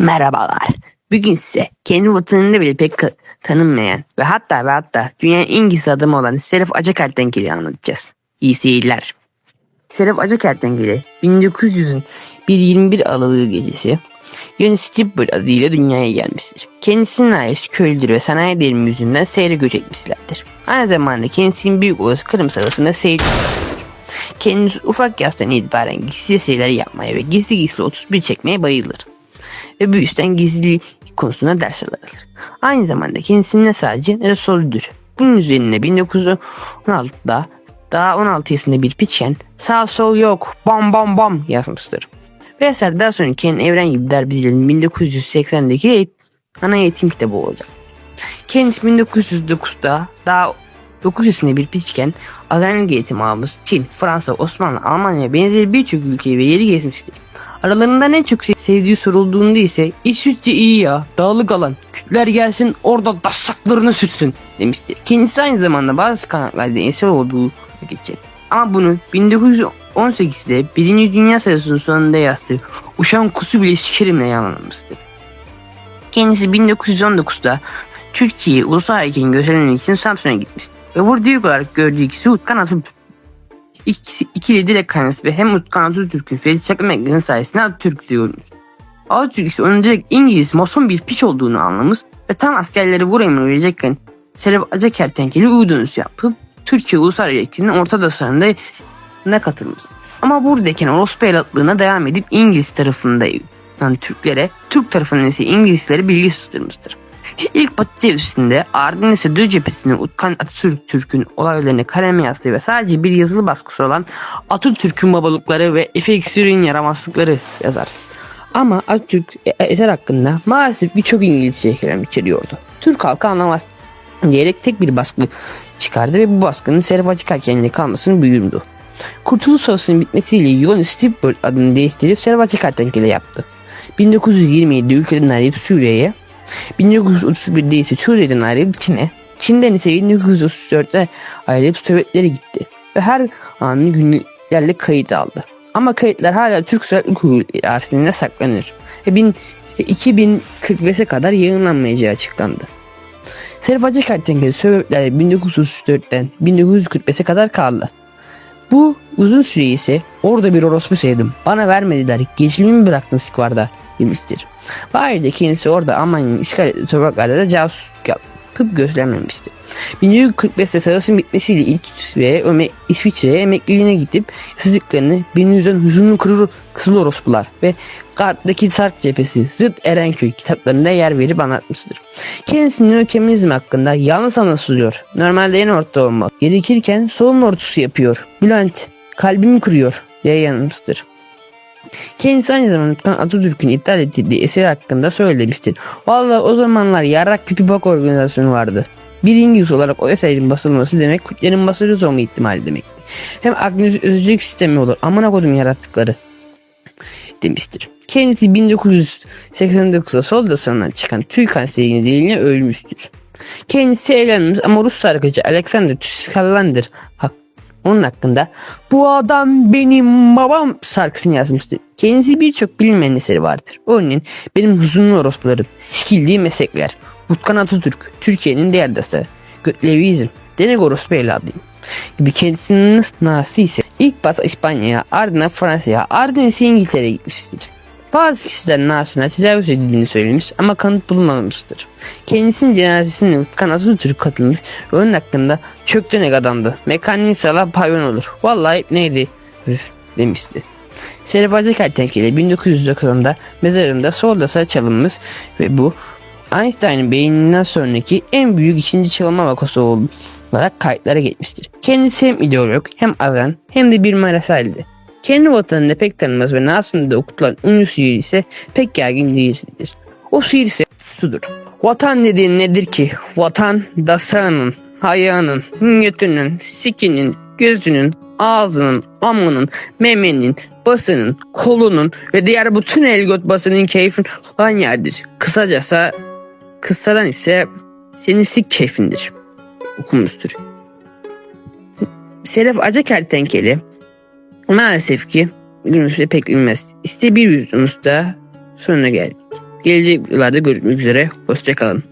Merhabalar. Bugün size kendi vatanında bile pek tanınmayan ve hatta ve hatta dünyanın en gizli adamı olan Seraf Acakertenkele'yi anlatacağız. İyi seyirler. Seraf Acakertenkele 1900'ün bir 21 Aralığı gecesi Yunus Stibber adıyla dünyaya gelmiştir. Kendisinin ailesi köylüdür ve sanayi devrimi yüzünden seyre göç etmişlerdir. Aynı zamanda kendisinin büyük olası Kırım Savaşı'nda seyirci Kendisi ufak yaştan itibaren gizli şeyler yapmaya ve gizli gizli 31 çekmeye bayılır. Ve bu yüzden gizli konusunda ders alır. Aynı zamanda kendisinin ne sadece ne de solüdür. Bunun üzerine 1916'da daha 16 yaşında bir piçken sağ sol yok bam bam bam yazmıştır. Ve eser daha sonra kendi evren gibi derbicilerin 1980'deki eğit- ana eğitim kitabı olacak. Kendisi 1909'da daha 9 yaşında bir piçken Azerbaycan eğitim almış Çin, Fransa, Osmanlı, Almanya benzeri birçok ülkeyi ve yeri gezmiştir. Aralarından en çok sevdiği sorulduğunda ise İsviçre iyi ya dağlık alan Kürtler gelsin orada dassaklarını sürsün demiştir. Kendisi aynı zamanda bazı kaynaklarda eser olduğu geçecek. Ama bunu 1918'de Birinci Dünya Savaşı'nın sonunda yazdığı Uşan Kusu bile sikerimle yalanlamıştır. Kendisi 1919'da Türkiye ulusal hareketin gösterilmek için Samsun'a gitmiştir. Ve burada ilk olarak gördüğü kişi Utkan Atatürk. İkisi, ikili direkt kaynası ve hem Utkan Atatürk'ün Ferit Çakırmekli'nin sayesinde Atatürk diyormuş. Atatürk ise onun direkt İngiliz mason bir piç olduğunu anlamış ve tam askerleri buraya mı verecekken Serap Acakertenkeli U dönüşü yapıp Türkiye Ulusal Hareketi'nin orta dasarında ne katılmış. Ama buradayken orospu evlatlığına devam edip İngiliz tarafında yani Türklere, Türk tarafından ise İngilizlere bilgi sızdırmıştır. İlk Batı Cephesi'nde ardından ise Düz Cephesi'nin Utkan Atatürk Türk'ün olaylarını kaleme yazdığı ve sadece bir yazılı baskısı olan Atatürk'ün babalıkları ve Efe İksir'in yaramazlıkları yazar. Ama Atatürk e- eser hakkında maalesef birçok İngilizce kelam içeriyordu. Türk halkı anlamaz diyerek tek bir baskı çıkardı ve bu baskının Serif Açık elinde kalmasını buyurdu. Kurtuluş Savaşı'nın bitmesiyle Yunus Stibber adını değiştirip Serif Açık yaptı. 1927'de ülkeden ayrılıp Suriye'ye, 1931'de ise Suriye'den ayrılıp Çin'e, Çin'den ise 1934'te ayrılıp Sovyetlere gitti ve her anını günlerle kayıt aldı. Ama kayıtlar hala Türk Kurulu arşivinde saklanır ve bin- 2045'e kadar yayınlanmayacağı açıklandı. Serif Hacı Kertenkele Sovyetler 1934'ten 1945'e kadar kaldı. Bu uzun süre ise orada bir orospu sevdim. Bana vermediler. Geçimimi bıraktın Sikvar'da demiştir. Ayrıca kendisi orada Almanya'nın işgal ettiği topraklarda da casus yapıp gözlemlemişti. 1945'te savaşın bitmesiyle İsviçre'ye, Öme- İsviçre'ye emekliliğine gidip sızlıklarını benim yüzden hüzünlü kurur kızıl orospular ve Garp'taki Sarp cephesi Zıt Erenköy kitaplarında yer verip anlatmıştır. Kendisinin ökemizm hakkında yalnız anlatılıyor. Normalde en orta olmalı. Gerekirken solun ortusu yapıyor. Bülent kalbimi kırıyor diye yanılmıştır. Kendisi aynı zamanda Atatürk'ün iptal ettiği eser hakkında söylemiştir. Valla o zamanlar yarrak pipi bak organizasyonu vardı. Bir İngiliz olarak o eserin basılması demek Kürtlerin basılır olma ihtimali demek. Hem Agnes özlük sistemi olur. Amına kodum yarattıkları demiştir. Kendisi 1989'da sol dasından çıkan kanseri nedeniyle ölmüştür. Kendisi evlenmiş ama Rus sargıcı Alexander Tüskallander hak onun hakkında bu adam benim babam şarkısını yazmıştır. Kendisi birçok bilinmeyen eseri vardır. Örneğin benim huzurlu orospularım, sikildiği meslekler, Utkan Atatürk, Türkiye'nin değer dası, Götlevizm, Denek orospu evladıyım gibi kendisinin nası ise ilk başta İspanya'ya ardından Fransa'ya ardından ise İngiltere'ye gitmiştir. Bazı kişiler Nasır'a tecavüz edildiğini söylemiş ama kanıt bulunmamıştır. Kendisinin cenazesine Utkan Atatürk katılmış ve onun hakkında çok dönek adamdı. Mekanik salah payvan olur. Vallahi neydi? Üf, demişti. Şerif Hacı Kertenkele 1990'da mezarında solda çalınmış ve bu Einstein'ın beyninden sonraki en büyük ikinci çalınma vakası olarak kayıtlara geçmiştir. Kendisi hem ideolog hem azan hem de bir marasaldi. Kendi vatanını pek tanımaz ve Nasım'da okutulan ünlü şiir ise pek yaygın değildir. O şiir ise sudur. Vatan dediğin nedir ki? Vatan dasanın, hayanın, götünün, sikinin, gözünün, ağzının, amının, memenin, basının, kolunun ve diğer bütün el göt basının keyfin olan yerdir. Kısacası kıssadan ise senin sik keyfindir. Okumuştur. Seraf Acakertenkeli Maalesef ki günümüzde pek bilmez. İşte bir yüzyılımızda sonuna geldik. Gelecek yıllarda görüşmek üzere. Hoşçakalın.